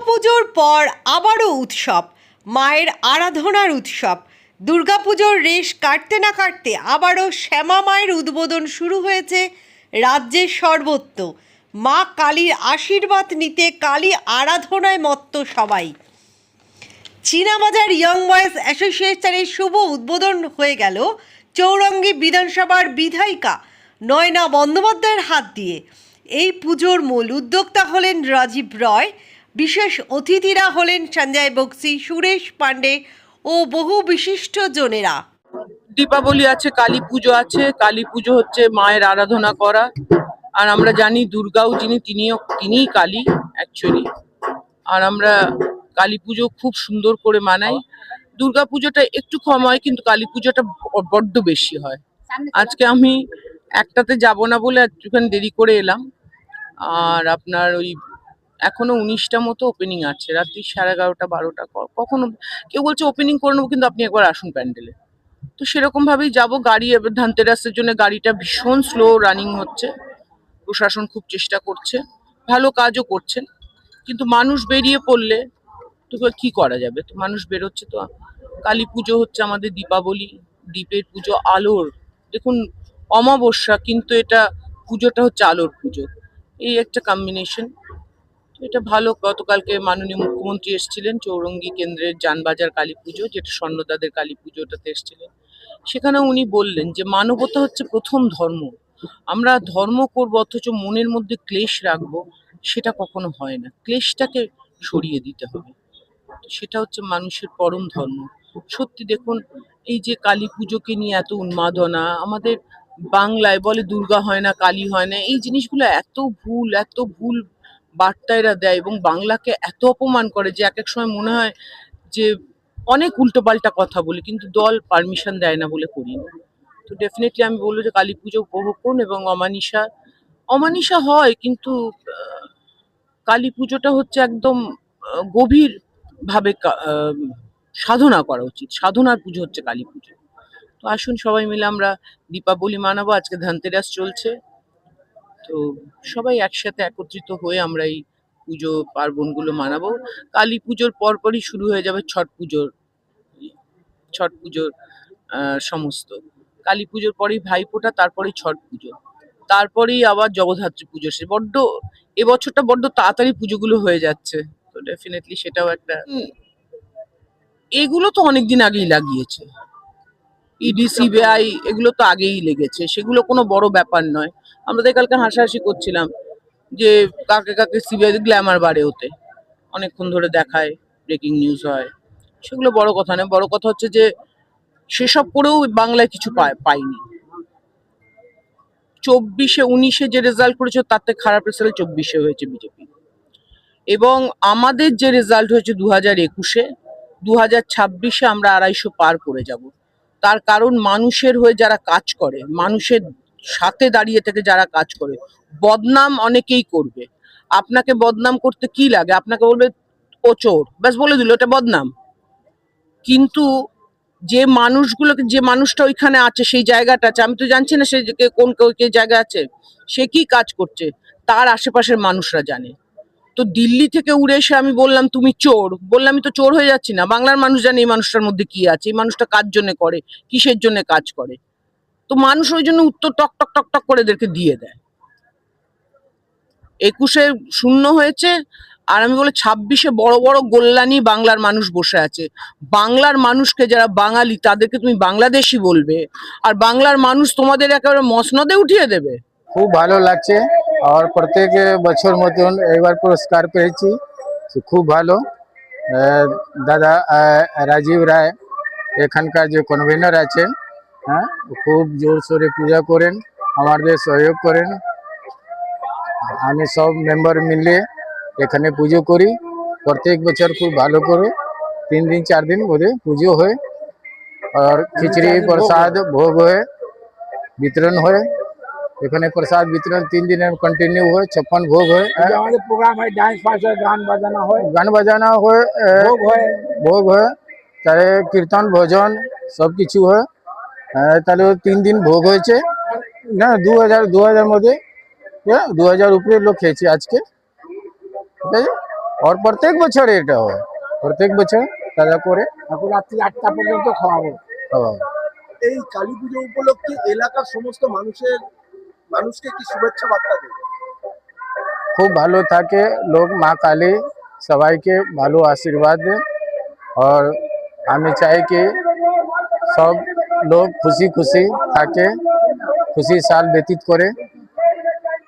দুর্গাপুজোর পর আবারও উৎসব, মায়ের আরাধনার উৎসব। দুর্গাপুজোর রেশ কাটতে না কাটতে আবারও শ্যামা মায়ের উদ্বোধন শুরু হয়েছে রাজ্যের সর্বত্র। মা কালীর আশীর্বাদ নিতে কালী আরাধনায় মত্ত সবাই। চীনাবাজার ইয়ং বয়েজ অ্যাসোসিয়েশনের শুভ উদ্বোধন হয়ে গেল চৌরঙ্গী বিধানসভার বিধায়িকা নয়না বন্দ্যোপাধ্যায়ের হাত দিয়ে। এই পুজোর মূল উদ্যোক্তা হলেন রাজীব রয় বিশেষ অতিথিরা হলেন সঞ্জয় বক্সি, সুরেশ পাণ্ডে ও বহু বিশিষ্ট জনেরা। দীপাবলি আছে, কালী পুজো আছে। কালী পুজো হচ্ছে মায়ের আরাধনা করা। আর আমরা জানি দুর্গাও যিনি, তিনিও, তিনিই কালী অ্যাকচুয়ালি আর আমরা কালী পুজো খুব সুন্দর করে মানাই। দুর্গা পুজোটা একটু কম হয়, কিন্তু কালী পুজোটা বড্ড বেশি হয়। আজকে আমি একটাতে যাব না বলে একটুখানি দেরি করে এলাম। আর আপনার ওই এখনও উনিশটা মতো ওপেনিং আছে, রাত্রি সাড়ে এগারোটা, বারোটা কখনো কেউ বলছে ওপেনিং করে নেব কিন্তু আপনি একবার আসুন প্যান্ডেলে তো সেরকম ভাবেই যাব, গাড়ি এবার ধানতেরাসের জন্য গাড়িটা ভীষণ স্লো রানিং হচ্ছে। প্রশাসন খুব চেষ্টা করছে, ভালো কাজও করছেন। কিন্তু মানুষ বেরিয়ে পড়লে তো কি করা যাবে? তো মানুষ বেরোচ্ছে তো, কালী পুজো হচ্ছে আমাদের দীপাবলি দ্বীপের পুজো, আলোর। দেখুন, অমাবস্যা কিন্তু এটা পুজোটা হচ্ছে আলোর পুজো। এই একটা কম্বিনেশন এটা ভালো। গতকালকে মাননীয় মুখ্যমন্ত্রী এসেছিলেন চৌরঙ্গি কেন্দ্রের যানবাজার কালী পুজো, যেটা স্বর্ণদাদের কালী পুজোটাতে এসেছিলেন। সেখানে উনি বললেন যে, মানবতা হচ্ছে প্রথম ধর্ম। আমরা ধর্ম করব, অথচ মনের মধ্যে ক্লেশ রাখব, সেটা কখনো হয় না। ক্লেশটাকে সরিয়ে দিতে হবে। সেটা হচ্ছে মানুষের পরম ধর্ম। সত্যি দেখুন, এই যে কালী পুজোকে নিয়ে এত উন্মাদনা, আমাদের বাংলায় বলে দুর্গা হয় না, কালী হয় না, এই জিনিসগুলো এত ভুল এত ভুল বার্তা এরা দেয় এবং বাংলাকে এত অপমান করে যে এক এক সময় মনে হয় যে অনেক উল্টোপাল্টা কথা বলি কিন্তু দল পারমিশন দেয় না বলে করি না। তো ডেফিনেটলি আমি বলব যে কালী পুজো উপভোগ করুন এবং অমানিসা অমানিসা হয় কিন্তু কালী পুজোটা হচ্ছে একদম আহ, গভীর ভাবে কা- সাধনা করা উচিত। সাধনার পুজো হচ্ছে কালী পুজো। তো আসুন সবাই মিলে আমরা দীপাবলি মানাবো আজকে ধনতেরাস চলছে। তো সবাই একসাথে একত্রিত হয়ে আমরা এই পুজো পার্বণগুলো মানাবো। কালী পুজোর পরপরই শুরু হয়ে যাবে ছট পুজোর ছট পুজোর সমস্ত। কালী পুজোর পরেই ভাইফোঁটা তারপরেই ছট পুজো। তারপরেই আবার জগদ্ধাত্রী পুজো সে বড্ড এবছরটা বড্ড তাড়াতাড়ি পুজোগুলো হয়ে যাচ্ছে। তো ডেফিনেটলি সেটাও একটা এগুলো তো অনেকদিন আগেই লাগিয়েছে। ইডি সিবিআই এগুলো তো আগেই লেগেছে। সেগুলো কোনো বড় ব্যাপার নয়। আমরা তো কালকে হাসাহাসি করছিলাম যে কাকে কাকে সিবিআই গ্ল্যামার বাড়ে ওতে। অনেকক্ষণ ধরে দেখায় ব্রেকিং নিউজ হয়। সেগুলো বড় কথা নয়। বড় কথা হচ্ছে যে সেসব করেও বাংলায় কিছু পায় পাইনি। চব্বিশে উনিশে যে রেজাল্ট করেছে তার থেকে খারাপ রেজাল্ট চব্বিশে হয়েছে বিজেপি এবং আমাদের যে রেজাল্ট হয়েছে দু হাজার একুশে দু হাজার ছাব্বিশে আমরা আড়াইশো পার করে যাব। তার কারণ মানুষের হয়ে যারা কাজ করে, মানুষের সাথে দাঁড়িয়ে থেকে যারা কাজ করে, বদনাম অনেকেই করবে। আপনাকে বদনাম করতে কি লাগে? আপনাকে বলবে, ও চোর। ব্যাস বলে দিল, এটা বদনাম। কিন্তু যে মানুষগুলোকে, যে মানুষটা ওইখানে আছে, সেই জায়গাটা আছে, আমি তো জানছি না সে কোন কে জায়গা আছে, সে কি কাজ করছে? তার আশেপাশের মানুষরা জানে। তো দিল্লি থেকে উড়ে এসে আমি বললাম, তুমি চোর। বললাম আমি তো চোর হয়ে যাচ্ছি না। বাংলার মানুষ জানে এই মানুষটার মধ্যে কি আছে। এই মানুষটা কার জন্য করে? কিসের জন্য কাজ করে? তো মানুষ ওই জন্য উত্তর টক টক টক টক করে এদেরকে দিয়ে দেয়। একুশে শূন্য হয়েছে আর আমি বলে ছাব্বিশে বড় বড় গোল্লানি বাংলার মানুষ বসে আছে। বাংলার মানুষকে যারা বাঙালি, তাদেরকে তুমি বাংলাদেশি বলবে। আর বাংলার মানুষ তোমাদের একেবারে মসনদে উঠিয়ে দেবে। খুব ভালো লাগছে। আর প্রত্যেক বছর মতন এবার পুরস্কার পেয়েছি খুব ভালো দাদা রাজীব রায় এখানকার যে কনভেনার আছেন হ্যাঁ খুব জোর সোরে পূজা করেন আমাদের সহযোগ করেন আমি সব মেম্বার মিলে এখানে পুজো করি প্রত্যেক বছর খুব ভালো করে তিন দিন চার দিন বোধে পুজো হয় আর খিচড়ি প্রসাদ ভোগ হয় বিতরণ হয় এখানে প্রসাদ বিতরণ তিন দিনের কন্টিনিউ হয় ছাপ্পন ভোগ হয়। এই যে আমাদের প্রোগ্রাম হয় ডান্স ফান্স হয় গান বাজানো হয়। গান বাজানা হয় আহ, ভোগ হয়। ভোগ হয় তাহলে কীর্তন ভজন সব কিছু হয়। আহ, তাহলে তিন দিন ভোগ হয়েছে। না দু হাজার দু হাজার মধ্যে হ্যাঁ, দু হাজার উপরে লোক খেয়েছে আজকে। ঠিক আছে? আর প্রত্যেক বছর এটা হয়। প্রত্যেক বছর দাদা করে এখন রাত্রি আটটা পর্যন্ত খাওয়াবো। খাওয়া হয়। এই কালী পুজো উপলক্ষে এলাকার সমস্ত মানুষের মানুষকে কি শুভেচ্ছা বার্তা দেবে খুব ভালো থাকে লোক মা কালী সবাইকে ভালো আশীর্বাদ দেয় আর আমি চাই কি সব লোক খুশি খুশি থাকে খুশি সাল ব্যতীত করে